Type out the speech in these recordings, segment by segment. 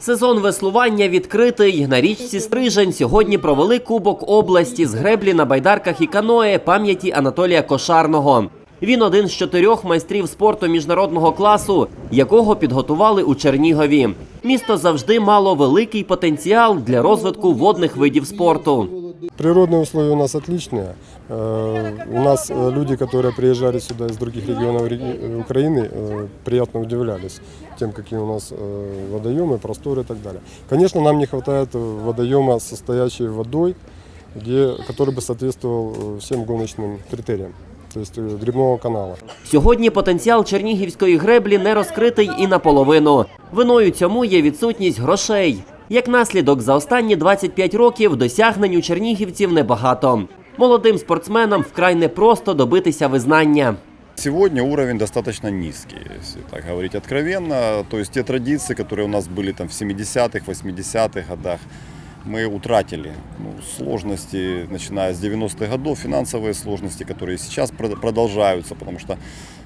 Сезон веслування відкритий. На річці Стрижень сьогодні провели Кубок області з греблі на байдарках і каное пам'яті Анатолія Кошарного. Він один з чотирьох майстрів спорту міжнародного класу, якого підготували у Чернігові. Місто завжди мало великий потенціал для розвитку водних видів спорту. Природные условия у нас отличные. Э, У нас э, люди, которые приезжали сюда из других регионов реги- э, Украины, э, приятно удивлялись тем, какие у нас э, водоемы, просторы и так далее. Конечно, нам не хватает э, водоема, состоящей водой, где, который бы соответствовал э, всем гоночным критериям, то есть э, грибного канала. Сьогодні потенціал чернігівської греблі не розкритий і наполовину. Виною цьому є відсутність грошей. Як наслідок, за останні 25 років досягнень у чернігівців небагато. Молодим спортсменам вкрай непросто добитися визнання. Сегодня уровень достаточно низкий, если так говорить откровенно. То есть те традиции, которые у нас были там в 70-х, 80-х годах, мы утратили. Ну, сложности, начиная с 90-х годов, финансовые сложности, которые сейчас прод- продолжаются, потому что э, ну,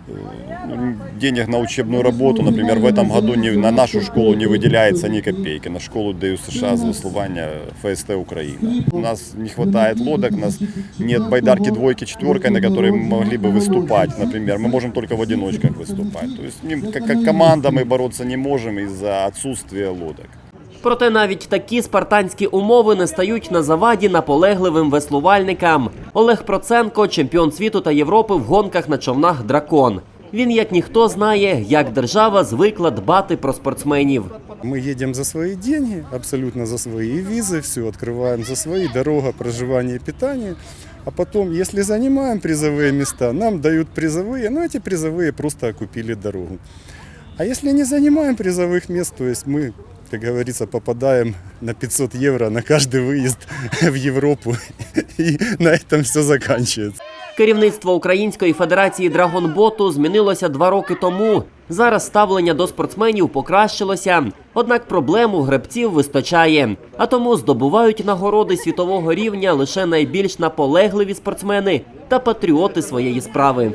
денег на учебную работу, например, в этом году не- на нашу школу не выделяется ни копейки, на школу ДЮ США с веслування ФСТ Украина. У нас не хватает лодок, у нас нет байдарки двойки, четверкой, на которой мы могли бы выступать, например. Мы можем только в одиночках выступать. То есть не- как, как команда мы бороться не можем из-за отсутствия лодок. Проте навіть такі спартанські умови не стають на заваді наполегливим веслувальникам. Олег Проценко, чемпіон світу та Європи в гонках на човнах Дракон. Він як ніхто знає, як держава звикла дбати про спортсменів. Мы едем за свои деньги, абсолютно за свои визы, все открываем за свои, дорога, проживание, питание. А потом, если занимаем призовые места, нам дают призовые, но эти призовые просто окупили дорогу. А если не занимаем призовых мест, то есть мы, как говорится, попадаем на 500 евро на каждый выезд в Европу, и на этом все заканчивается. Керівництво Української федерації драгонботу змінилося два роки тому. Зараз ставлення до спортсменів покращилося. Однак проблем у гребців вистачає. А тому здобувають нагороди світового рівня лише найбільш наполегливі спортсмени та патріоти своєї справи.